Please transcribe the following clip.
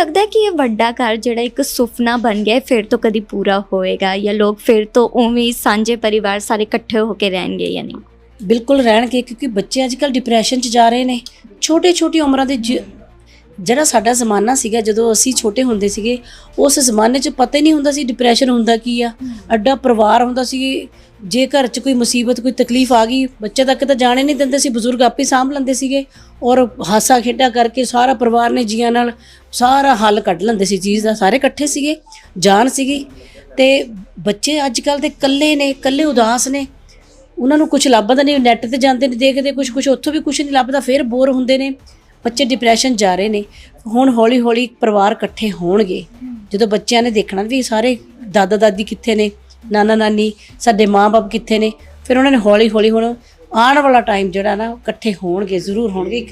ਲੱਗਦਾ ਹੈ ਕਿ ਇਹ ਵੱਡਾ ਘਰ ਜਿਹੜਾ ਇੱਕ ਸੁਪਨਾ ਬਣ ਗਿਆ ਹੈ, ਫਿਰ ਤੋਂ ਕਦੀ ਪੂਰਾ ਹੋਏਗਾ ਜਾਂ ਲੋਕ ਫਿਰ ਤੋਂ ਉਵੇਂ ਹੀ ਸਾਂਝੇ ਪਰਿਵਾਰ ਸਾਰੇ ਇਕੱਠੇ ਹੋ ਕੇ ਰਹਿਣਗੇ ਜਾਂ ਨਹੀਂ? ਬਿਲਕੁਲ ਰਹਿਣਗੇ, ਕਿਉਂਕਿ ਬੱਚੇ ਅੱਜ ਕੱਲ੍ਹ ਡਿਪਰੈਸ਼ਨ 'ਚ ਜਾ ਰਹੇ ਨੇ। ਛੋਟੇ ਛੋਟੀ ਉਮਰਾਂ ਦੇ ਜ- ਜਿਹੜਾ ਸਾਡਾ ਜ਼ਮਾਨਾ ਸੀਗਾ, ਜਦੋਂ ਅਸੀਂ ਛੋਟੇ ਹੁੰਦੇ ਸੀਗੇ, ਉਸ ਜ਼ਮਾਨੇ 'ਚ ਪਤਾ ਹੀ ਨਹੀਂ ਹੁੰਦਾ ਸੀ ਡਿਪਰੈਸ਼ਨ ਹੁੰਦਾ ਕੀ ਆ। ਅੱਡਾ ਪਰਿਵਾਰ ਹੁੰਦਾ ਸੀ, ਜੇ ਘਰ 'ਚ ਕੋਈ ਮੁਸੀਬਤ, ਕੋਈ ਤਕਲੀਫ ਆ ਗਈ, ਬੱਚੇ ਤੱਕ ਤਾਂ ਜਾਣੇ ਨਹੀਂ ਦਿੰਦੇ ਸੀ, ਬਜ਼ੁਰਗ ਆਪੇ ਸਾਂਭ ਲੈਂਦੇ ਸੀਗੇ ਔਰ ਹਾਸਾ ਖੇਡਾ ਕਰਕੇ ਸਾਰਾ ਪਰਿਵਾਰ ਨੇ ਜੀਆਂ ਨਾਲ ਸਾਰਾ ਹੱਲ ਕੱਢ ਲੈਂਦੇ ਸੀ, ਚੀਜ਼ ਦਾ। ਸਾਰੇ ਇਕੱਠੇ ਸੀਗੇ, ਜਾਨ ਸੀਗੀ ਤੇ ਬੱਚੇ ਅੱਜ ਕੱਲ ਦੇ ਇਕੱਲੇ ਨੇ, ਇਕੱਲੇ ਉਦਾਸ ਨੇ। ਉਹਨਾਂ ਨੂੰ ਕੁਝ ਲੱਭਦਾ ਨਹੀਂ ਨੈੱਟ ਤੇ ਜਾਂਦੇ ਨੇ ਦੇਖਦੇ ਕੁਝ ਕੁਝ ਉੱਥੋਂ ਵੀ ਕੁਝ ਨਹੀਂ ਲੱਭਦਾ, ਫਿਰ ਬੋਰ ਹੁੰਦੇ ਨੇ। ਬੱਚੇ ਡਿਪਰੈਸ਼ਨ ਜਾ ਰਹੇ ਨੇ, ਹੁਣ ਹੌਲੀ ਹੌਲੀ ਪਰਿਵਾਰ ਇਕੱਠੇ ਹੋਣਗੇ। ਜਦੋਂ ਬੱਚਿਆਂ ਨੇ ਦੇਖਣਾ ਵੀ ਸਾਰੇ ਦਾਦਾ ਦਾਦੀ ਕਿੱਥੇ ਨੇ, ਨਾਨਾ ਨਾਨੀ, ਸਾਡੇ ਮਾਪੇ ਕਿੱਥੇ ਨੇ, ਫਿਰ ਉਹਨਾਂ ਨੇ ਹੌਲੀ ਹੌਲੀ ਹੁਣ ਆਉਣ ਵਾਲਾ ਟਾਈਮ ਜਿਹੜਾ ਨਾ ਇਕੱਠੇ ਹੋਣਗੇ, ਜ਼ਰੂਰ ਹੋਣਗੇ।